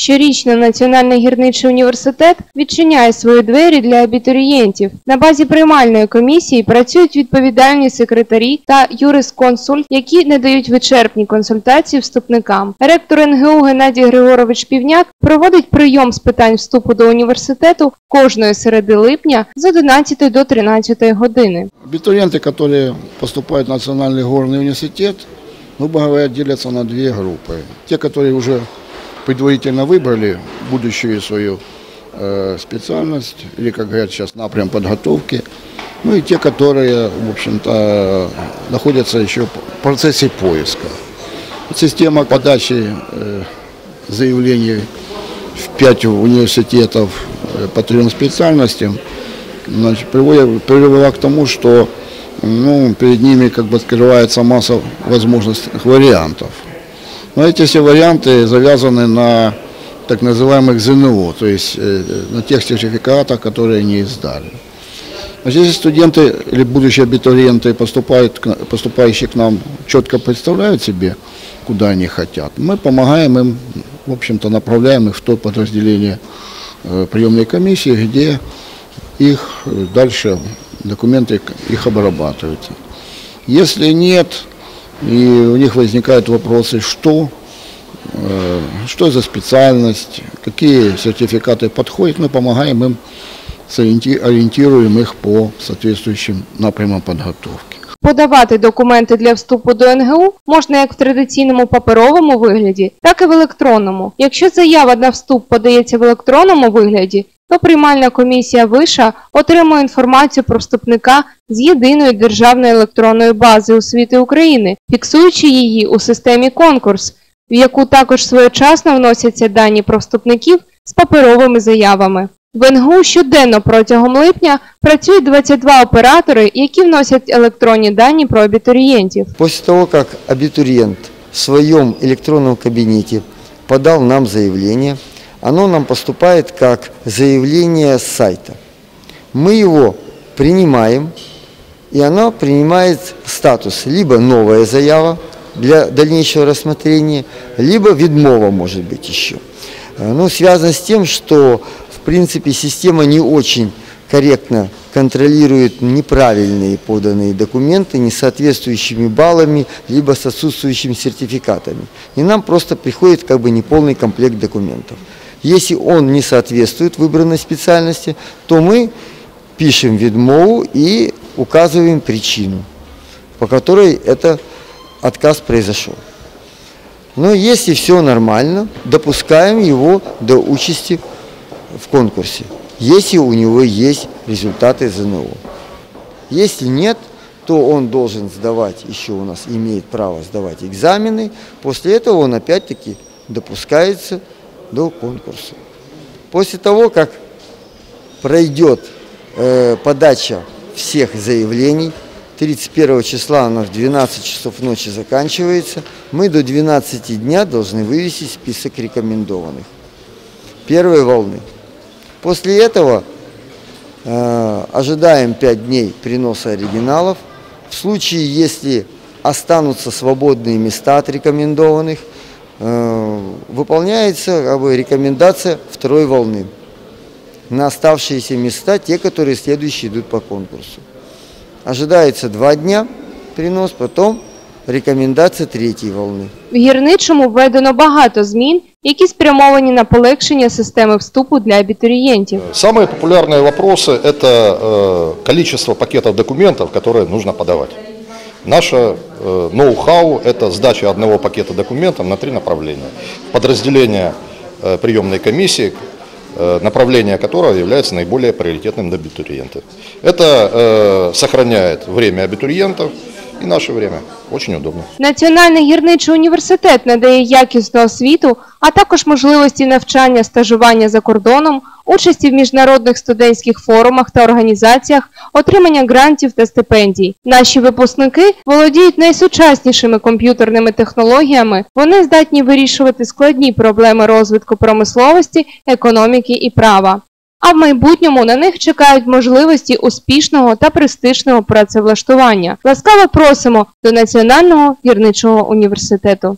Щорічно Національний гірничий університет відчиняє свої двері для абітурієнтів. На базі приймальної комісії працюють відповідальні секретарі та юрисконсульт, які надають вичерпні консультації вступникам. Ректор НГУ Геннадій Григорович Півняк проводить прийом з питань вступу до університету кожної середи липня з 11 до 13 години. Абитуриенты, которые поступают в Национальный горный университет, грубо говоря, делятся на две группы. Те, которые уже предварительно выбрали будущую свою э, специальность, или, как говорят сейчас, напрям подготовки, ну и те, которые, в общем-то, находятся еще в процессе поиска. Система подачи э, заявлений в пять университетов э, по трем специальностям значит, приводит- привела к тому, что ну, перед ними как бы открывается масса возможных вариантов. Но эти все варианты завязаны на так называемых ЗНО, то есть э, на тех сертификатах, которые они издали. Значит, если студенты или будущие абитуриенты поступают, поступающие к нам, четко представляют себе, куда они хотят, мы помогаем им, в общем-то, направляем их в то подразделение э, приемной комиссии, где их э, дальше документы их обрабатывают. Если нет, и у них возникают вопросы, что, э, что за специальность, какие сертификаты подходят, мы помогаем им, сориенти- ориентируем их по соответствующим напрямам подготовки. Подавати документи для вступу до НГУ можна як в традиційному паперовому вигляді, так і в електронному. Якщо заява на вступ подається в електронному вигляді, то приймальна комісія виша отримує інформацію про вступника з єдиної державної електронної бази освіти України, фіксуючи її у системі конкурс, в яку також своєчасно вносяться дані про вступників з паперовими заявами. В НГУ щоденно протягом липня працюють 22 оператори, які вносять електронні дані про абітурієнтів. После того, как абитуриент в своем электронном кабинете подал нам заявление, оно нам поступает как заявление с сайта. Мы его принимаем, и оно принимает статус либо новая заява для дальнейшего рассмотрения, либо відмова может быть еще. Э, Ну, связано с тем, что в принципе система не очень корректно контролирует неправильные поданные документы, не соответствующими баллами, либо с отсутствующими сертификатами. И нам просто приходит как бы неполный комплект документов. Если он не соответствует выбранной специальности, то мы пишем відмову и указываем причину, по которой это отказ произошел. Но если все нормально, допускаем его до участи в конкурсе, если у него есть результаты ЗНО. Если нет, то он должен сдавать, еще у нас имеет право сдавать экзамены, после этого он опять-таки допускается до конкурса. После того, как пройдет э, подача всех заявлений, 31 числа она в 12 часов ночи заканчивается, мы до 12 дня должны вывести список рекомендованных первой волны. После этого э, ожидаем 5 дней приноса оригиналов. В случае, если останутся свободные места от рекомендованных, выполняется как бы, рекомендация второй волны на оставшиеся места, те, которые следующие идут по конкурсу. Ожидается два дня принос, потом рекомендация третьей волны. В гірничому введено багато змін, які спрямовані на полегшення системи вступу для абітурієнтів. Самые популярные вопросы – это э, количество пакетов документов, которые нужно подавать. Наше э, ноу-хау – это сдача одного пакета документов на три направления. Подразделение э, приемной комиссии, э, направление которого является наиболее приоритетным для абитуриентов. Это э, сохраняет время абитуриентов и наше время. Очень удобно. Національний гірничий університет надає якісну освіту, а також можливості навчання, стажування за кордоном, участі в міжнародних студентських форумах та організаціях, отримання грантів та стипендій. Наші випускники володіють найсучаснішими комп'ютерними технологіями. Вони здатні вирішувати складні проблеми розвитку промисловості, економіки і права. А в майбутньому на них чекають можливості успішного та престижного працевлаштування. Ласкаво просимо до Національного гірничого університету.